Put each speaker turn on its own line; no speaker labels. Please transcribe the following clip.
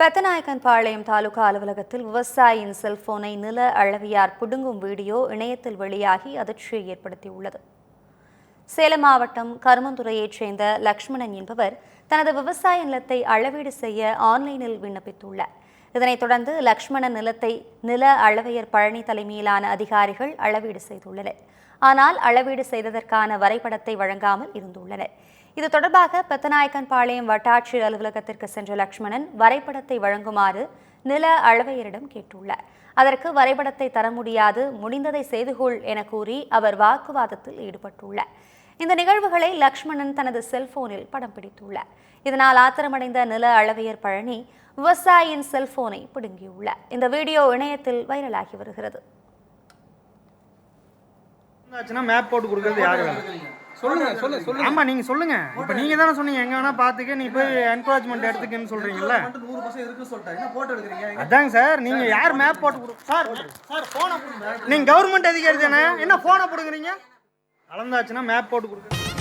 பெத்தநாயக்கன் பாளையம் தாலுகா அலுவலகத்தில் விவசாயியின் செல்போனை நில அளவியார் பிடுங்கும் வீடியோ இணையத்தில் வெளியாகி அதிர்ச்சியை ஏற்படுத்தியுள்ளது. சேலம் மாவட்டம் கருமந்துறையைச் சேர்ந்த லக்ஷ்மணன் என்பவர் தனது விவசாய நிலத்தை அளவீடு செய்ய ஆன்லைனில் விண்ணப்பித்துள்ளார். இதனைத் தொடர்ந்து லக்ஷ்மண நிலத்தை நில அளவையர் பழனி தலைமையிலான அதிகாரிகள் அளவீடு செய்துள்ளனர். ஆனால் அளவீடு செய்ததற்கான வரைபடத்தை வழங்காமல் இருந்துள்ளனர். இது தொடர்பாக பெத்தநாயக்கன்பாளையம் வட்டாட்சியர் அலுவலகத்திற்கு சென்ற லக்ஷ்மணன் வரைபடத்தை வழங்குமாறு நில அளவையரிடம் கேட்டுள்ளார். அதற்கு வரைபடத்தை தர முடியாது முடிந்ததை செய்து கொள் என கூறி அவர் வாக்குவாதத்தில் ஈடுபட்டுள்ளார். இந்த நிகழ்வுகளை லக்ஷ்மணன் தனது செல்போனில் படம் பிடித்துள்ளார். இதனால் ஆத்திரமடைந்த நில அளவையர் பழனி விவசாயியின் செல்போனை பிடுங்கியுள்ளார். இந்த வீடியோ இணையத்தில் வைரலாகி வருகிறது.
ஆச்சுன்னா மேப் போட்டு கொடுக்கறது யாரு வேலை
சொல்லுங்க சொல்லுங்க சொல்லுங்க.
ஆமா நீங்க சொல்லுங்க. இப்போ நீங்க தானே சொன்னீங்க எங்க வேணா பாத்துக்க நீ போய் என்கரேஜ்மெண்ட் எடுத்துக்கன்னு சொல்றீங்கல்ல?
இருக்குன்னு சொல்லிட்டாங்க என்ன போட்டோ எடுக்கிறீங்க
அதாங்க சார் நீங்க யார் மேப் போட்டு கொடு சார் சார் போனை நீங்க கவர்மெண்ட் அதிகாரி தானே என்ன போனை போடுங்கிறீங்க? அளந்தாச்சுன்னா மேப் போட்டு கொடுக்குறது